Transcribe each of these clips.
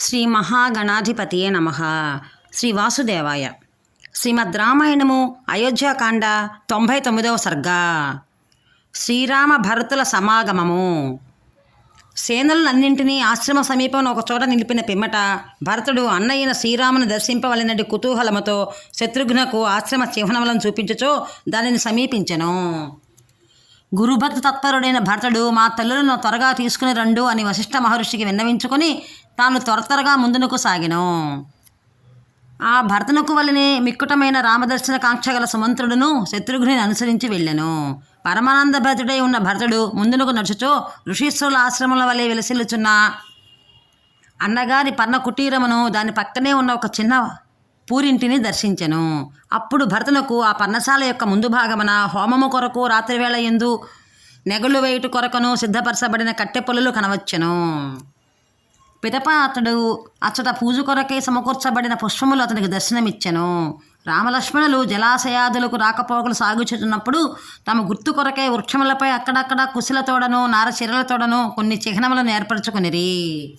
శ్రీ మహాగణాధిపతియే నమ. శ్రీ వాసుదేవాయ. శ్రీమద్ రామాయణము అయోధ్యాకాండ తొంభై తొమ్మిదవ సర్గ. శ్రీరామ భరతుల సమాగమము. సేనలన్నింటినీ ఆశ్రమ సమీపంలో ఒక చోట నిలిపిన పిమ్మట భరతుడు అన్నయ్యన శ్రీరామును దర్శింపవలనటి కుతూహలముతో శత్రుఘ్నకు ఆశ్రమ చిహ్నములను చూపించుచో దానిని సమీపించెను. గురుభక్త తత్పరుడైన భరతుడు మా తల్లులను త్వరగా తీసుకుని రండు అని వశిష్ఠ మహర్షికి విన్నవించుకొని తాను త్వర త్వరగా ముందునకు సాగెను. ఆ భర్తనకు వలనే మిక్కుటమైన రామదర్శన కాంక్ష గల సుమంత్రుడును శత్రుఘ్ని అనుసరించి వెళ్ళెను. పరమానంద భర్తుడై ఉన్న భరతుడు ముందునకు నడుచుచో ఋషీశ్వరుల ఆశ్రమముల వలె వెలసిల్లుచున్న అన్నగారి పర్ణ కుటీరమును దాని పక్కనే ఉన్న ఒక చిన్న పూరింటిని దర్శించెను. అప్పుడు భరతునకు ఆ పర్ణశాల యొక్క ముందు భాగమున హోమము కొరకు రాత్రివేళ ఎందు నెగలు వేయుట కొరకును సిద్ధపరచబడిన కట్టె పొలలు కనవచ్చెను. పిదప అతడు అచ్చట పూజ కొరకై సమకూర్చబడిన పుష్పములు అతనికి దర్శనమిచ్చెను. రామలక్ష్మణులు జలాశయాదులకు రాకపోకలు సాగుచున్నప్పుడు తమ గుర్తు కొరకై వృక్షములపై అక్కడక్కడ కుశలతోడను నారచీరలతోడను కొన్ని చిహ్నములను ఏర్పరచుకునిరి.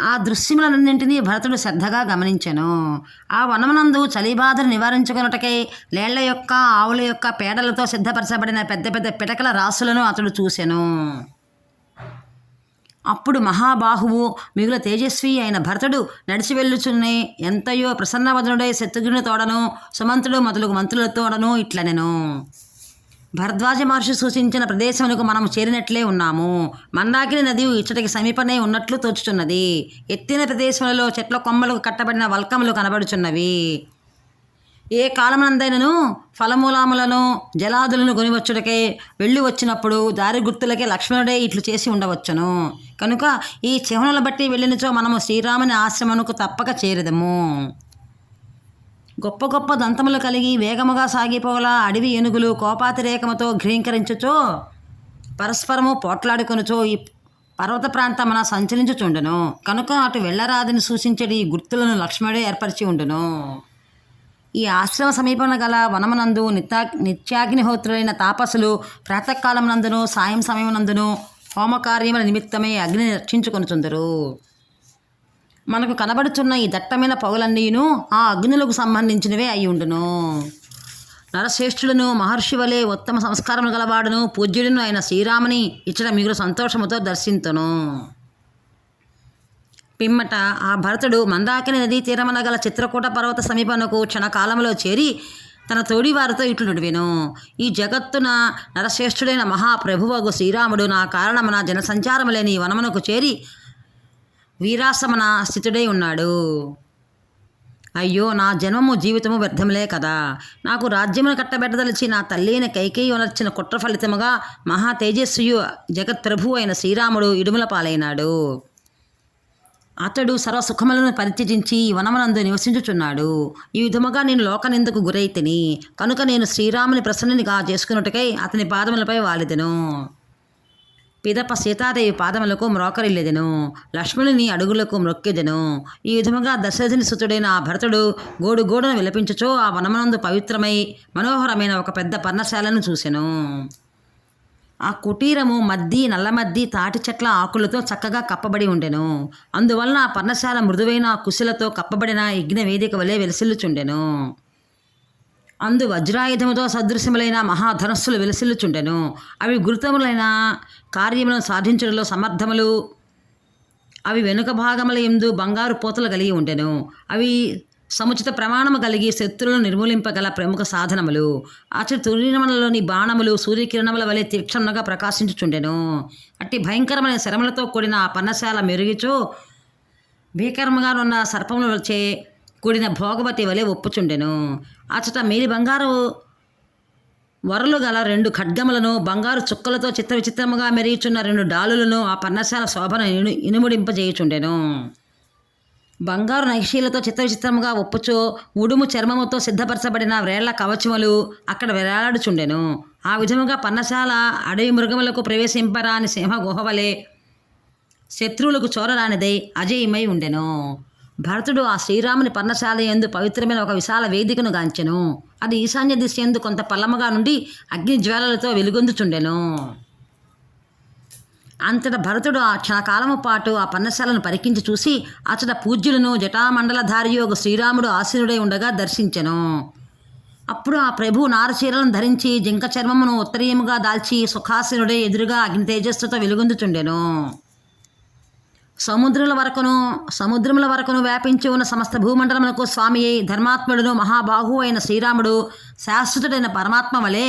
ఆ దృశ్యములన్నింటినీ భరతుడు శ్రద్ధగా గమనించెను. ఆ వనమునందు చలిబాధను నివారించుకున్నటకై లేళ్ళ యొక్క ఆవుల యొక్క పేడలతో సిద్ధపరచబడిన పెద్ద పెద్ద పిటకల రాసులను అతడు చూసెను. అప్పుడు మహాబాహువు మిగుల తేజస్వి అయిన భరతుడు నడిచి వెళ్ళుచుని ఎంతయో ప్రసన్నవదనుడై శత్రుఘ్నుని తోడను సుమంతుడు మొదలగు మంత్రులతోడను ఇట్లనెను. భరద్వాజ మహర్షి సూచించిన ప్రదేశమునకు మనం చేరినట్లే ఉన్నాము. మందాకిని నది ఇచ్చటికి సమీపనే ఉన్నట్లు తోచుచున్నది. ఎత్తిన ప్రదేశములలో చెట్ల కొమ్మలకు కట్టబడిన వల్కములు కనబడుచున్నవి. ఏ కాలమునందైనను ఫలమూలాములను జలాదులను కొనివచ్చుటకై వెళ్ళి వచ్చినప్పుడు దారి గుర్తులకే లక్ష్మణుడే ఇట్లు చేసి ఉండవచ్చును. కనుక ఈ చిహ్నలు బట్టి వెళ్ళినచో మనము శ్రీరాముని ఆశ్రమమునకు తప్పక చేరదము. గొప్ప గొప్ప దంతములు కలిగి వేగముగా సాగిపోగల అడవి ఏనుగులు కోపాతిరేకముతో ఘ్రీంకరించుచో పరస్పరము పోట్లాడుకొనుచో ఈ పర్వత ప్రాంతమున సంచరించుచుండును. కనుక అటు వెళ్ళరాదని సూచించడి ఈ గుర్తులను లక్ష్మణుడే ఏర్పరిచి ఉండును. ఈ ఆశ్రమ సమీపంలో గల వనమనందు నిత్యా నిత్యాగ్నిహోత్రులైన తాపసులు ప్రాతకాలమునందును సాయం సమయమునందును హోమకార్యముల నిమిత్తమే అగ్ని రక్షించుకొనుచుందరు. మనకు కనబడుచున్న ఈ దట్టమైన పౌలన్నీను ఆ అగ్నులకు సంబంధించినవే అయి ఉండును. నరశ్రేష్ఠుడును మహర్షి వలె ఉత్తమ సంస్కారములు గలవాడును పూజ్యుడును అయిన శ్రీరాముని ఇచ్చట మిగులు సంతోషముతో దర్శింతును. పిమ్మట ఆ భరతుడు మందాకిని నదీ తీరమన గల చిత్రకూట పర్వత సమీపనకు క్షణకాలంలో చేరి తన తోడివారితో ఇట్లు నుడివెను ఈ జగత్తున నరశ్రేష్ఠుడైన మహాప్రభువగు శ్రీరాముడు నా కారణమున జనసంచారము లేని వనమునకు చేరి వీరాసమన స్థితుడై ఉన్నాడు. అయ్యో నా జన్మము జీవితము వ్యర్థములే కదా. నాకు రాజ్యమును కట్టబెట్టదలిచి నా తల్లిని కైకేయి ఉనర్చిన కుట్ర ఫలితముగా మహా తేజస్వియు జగత్ప్రభు అయిన శ్రీరాముడు ఇడుముల పాలైనాడు. అతడు సర్వసుఖములను పరిత్యజించి ఈ నివసించుచున్నాడు. ఈ విధముగా నేను లోకనిందుకు గురైతిని కనుక నేను శ్రీరాముని ప్రసన్నునిగా చేసుకున్నట్టుకై అతని పాదములపై వాలిదెను. పిదప సీతాదేవి పాదములకు మ్రోకరిల్లెదెను. లక్ష్మణుని అడుగులకు మ్రొక్కెదెను. ఈ విధముగా దశరథుని సుతుడైన ఆ భరతుడు గోడు గోడును విలపించుచో ఆ వనమనందు పవిత్రమై మనోహరమైన ఒక పెద్ద పర్ణశాలను చూసెను. ఆ కుటీరము మద్ది నల్లమద్ది తాటి చెట్ల ఆకులతో చక్కగా కప్పబడి ఉండెను. అందువలన ఆ పర్ణశాల మృదువైన కుశలతో కప్పబడిన యజ్ఞ వేదిక వలె వెలసిల్లుచుండెను. అందు వజ్రాయుధముతో సదృశ్యములైన మహాధనస్సులు వెలసిల్లుచుండెను. అవి గురుతములైన కార్యములను సాధించడంలో సమర్థములు అవి వెనుక భాగముల ఎందు బంగారు పూతలు కలిగి ఉండెను. అవి సముచిత ప్రమాణము కలిగి శత్రులను నిర్మూలింపగల ప్రముఖ సాధనములు. అచటి తురిమలలోని బాణములు సూర్యకిరణముల వలె తీక్షణంగా ప్రకాశించుచుండెను. అట్టి భయంకరమైన శరములతో కూడిన ఆ పన్నశాల మెరుగుచు భీకరముగా ఉన్న సర్పముల వచ్చే కూడిన భోగవతి వలె ఒప్పుచుండెను. అచట మేలి బంగారు వరలు గల రెండు ఖడ్గములను బంగారు చుక్కలతో చిత్ర విచిత్రముగా మెరుగుచున్న రెండు డాలులను ఆ పన్నశాల శోభను ఇను ఇనుముడింపజేయుచుండెను. బంగారు నైషీలతో చిత్రచిత్రముగా ఒప్పుచో ఉడుము చర్మముతో సిద్ధపరచబడిన వ్రేళ్ళ కవచములు అక్కడ వేలాడుచుండెను. ఆ విధముగా పన్నశాల అడవి మృగములకు ప్రవేశింపరాని సింహ గుహవలే శత్రువులకు చోరరానిదై అజేయమై ఉండెను. భరతుడు ఆ శ్రీరాముని పర్ణశాల ఎందు పవిత్రమైన ఒక విశాల వేదికను గాంచెను. అది ఈశాన్య దిశ ఎందు కొంత పల్లముగా నుండి అగ్ని జ్వాలలతో వెలుగొందుచుండెను. అంతట భరతుడు ఆ క్షణకాలము పాటు ఆ పన్నశాలను పరికించి చూసి అతడ పూజ్యులను జటామండలధారియు ఒక శ్రీరాముడు ఆసీనుడై ఉండగా దర్శించెను. అప్పుడు ఆ ప్రభు నారచీరలను ధరించి జింక చర్మమును ఉత్తరీయముగా దాల్చి సుఖాసీనుడే ఎదురుగా అగ్ని తేజస్సుతో వెలుగొందుచుండెను. సముద్రుల వరకును సముద్రముల వరకును వ్యాపించి ఉన్న సమస్త భూమండలములకు స్వామి ధర్మాత్ముడును మహాబాహు అయిన శ్రీరాముడు శాశ్వతుడైన పరమాత్మ వలె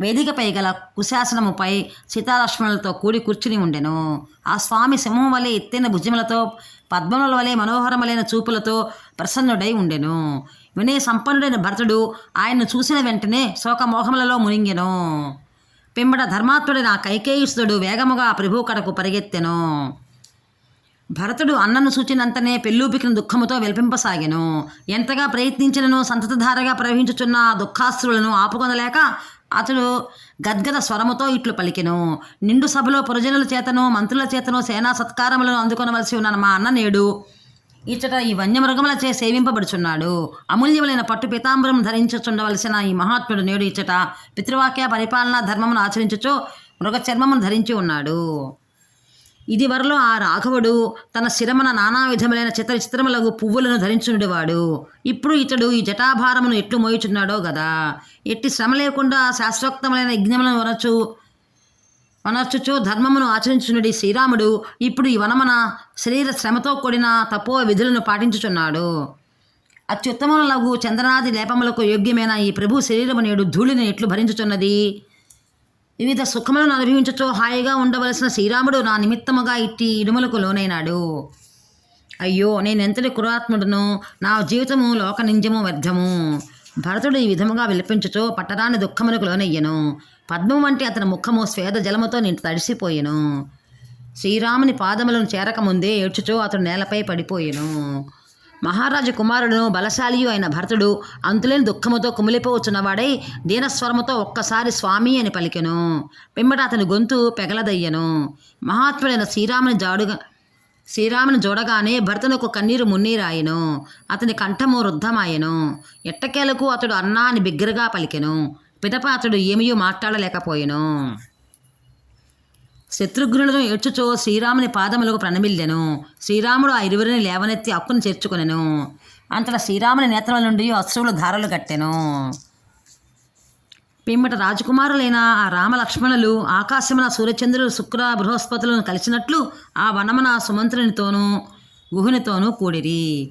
వేదికపై గల కుశాసనముపై సీతాలక్ష్మణులతో కూడి కూర్చుని ఉండెను. ఆ స్వామి సింహం వలె ఎత్తైన భుజములతో పద్మముల వలె మనోహరములైన చూపులతో ప్రసన్నుడై ఉండెను. వినయ సంపన్నుడైన భరతుడు ఆయన్ను చూసిన వెంటనే శోకమోహములలో మునింగెను. పిమ్మట ధర్మాత్ముడైన ఆ కైకేయుసుడు వేగముగా ప్రభు కడకు పరిగెత్తెను. భరతుడు అన్నను సూచినంతనే పెళ్ళూపికిన దుఃఖముతో వెలిపింపసాగెను. ఎంతగా ప్రయత్నించినను సంతతధారగా ప్రవహించుచున్న దుఃఖాస్త్రులను ఆపుకొనలేక అతడు గద్గద స్వరముతో ఇట్లు పలికెను. నిండు సభలో పురజనుల చేతను మంత్రుల చేతను సేనా సత్కారములను అందుకొనవలసి ఉన్న మా అన్న నేడు. ఇచ్చట ఈ వన్యమృగములచే సేవింపబడుచున్నాడు. అమూల్యములైన పట్టు పితాంబరం ధరించుచుండవలసిన ఈ మహాత్ముడు నేడు ఇచ్చట పితృవాక్య పరిపాలనా ధర్మమును ఆచరించుచు మృగ చర్మమును ధరించి ఉన్నాడు. ఇదివరలో ఆ రాఘవుడు తన శిరమన నానా విధములైన చిత్ర చిత్రములకు పువ్వులను ధరించుండేవాడు ఇప్పుడు ఇతడు ఈ జటాభారమును ఎట్లు మోయుచున్నాడో గదా. ఎట్టి శ్రమ లేకుండా శాస్త్రోక్తములైన యజ్ఞములను వనచు వనర్చుచు ధర్మమును ఆచరించునుడి శ్రీరాముడు ఇప్పుడు ఈ వనమన శరీర శ్రమతో కూడిన తపో విధులను పాటించుచున్నాడు. అత్యుత్తమములగు చంద్రనాది లేపములకు యోగ్యమైన ఈ ప్రభు శరీరము నేడు ధూళిని ఎట్లు భరించుచున్నది? వివిధ సుఖములను అనుభవించుచో హాయిగా ఉండవలసిన శ్రీరాముడు నా నిమిత్తముగా ఇట్టి ఇడుములకు లోనైనాడు. అయ్యో నేనెంతటి కురాత్ముడును? నా జీవితము లోక నింజము వ్యర్థము. భరతుడు ఈ విధముగా విలపించుచో పట్టరాని దుఃఖములకు లోనయ్యను. పద్మం వంటి అతని ముఖము స్వేద జలముతో నింటి తడిసిపోయెను. శ్రీరాముని పాదములను చేరకముందే ఏడ్చుచో అతడు నేలపై పడిపోయెను. మహారాజు కుమారుడును బలశాలియు అయిన భరతుడు అంతులేని దుఃఖముతో కుమిలిపోవచ్చున్నవాడై దీనస్వరముతో ఒక్కసారి స్వామి అని పలికెను. పిమ్మట అతని గొంతు పెగలదయ్యను. మహాత్ముడైన శ్రీరాముని జాడుగా శ్రీరాముని చూడగానే భర్తనకు కన్నీరు మున్నీరాయెను. అతని కంఠము రుద్ధమాయెను. ఎట్టకేలకు అతడు అన్నా అని బిగ్గరగా పలికెను. పిదప అతడు ఏమియో మాట్లాడలేకపోయెను. శత్రుఘ్నులను ఏడ్చుచో శ్రీరాముని పాదములకు ప్రణమిల్లెను. శ్రీరాముడు ఆ ఇరువురిని లేవనెత్తి అక్కును చేర్చుకొనెను. అంతటా శ్రీరాముని నేత్రముల నుండి అశ్రువులు ధారలు కట్టెను. పిమ్మట రాజకుమారులైన ఆ రామలక్ష్మణులు ఆకాశమున సూర్యచంద్రుడు శుక్ర బృహస్పతులను కలిసినట్లు ఆ వనమున సుమంత్రునితోనూ గుహునితోనూ కూడిరి.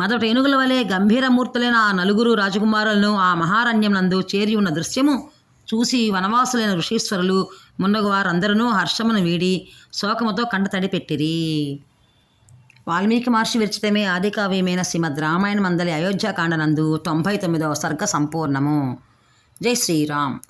మొదట ఏనుగుల వలె గంభీరమూర్తులైన ఆ నలుగురు రాజకుమారులను ఆ మహారణ్యం నందు చేరి ఉన్న దృశ్యము చూసి వనవాసులైన ఋషీశ్వరులు మున్నగు వారందరూ హర్షమును వీడి శోకముతో కంట తడిపెట్టిరి వాల్మీకి మహర్షి విరచితమే ఆదికావ్యమైన శ్రీమద్ రామాయణ మందలి అయోధ్యాకాండనందు తొంభై తొమ్మిదవ సర్గ సంపూర్ణము. జై శ్రీరామ్.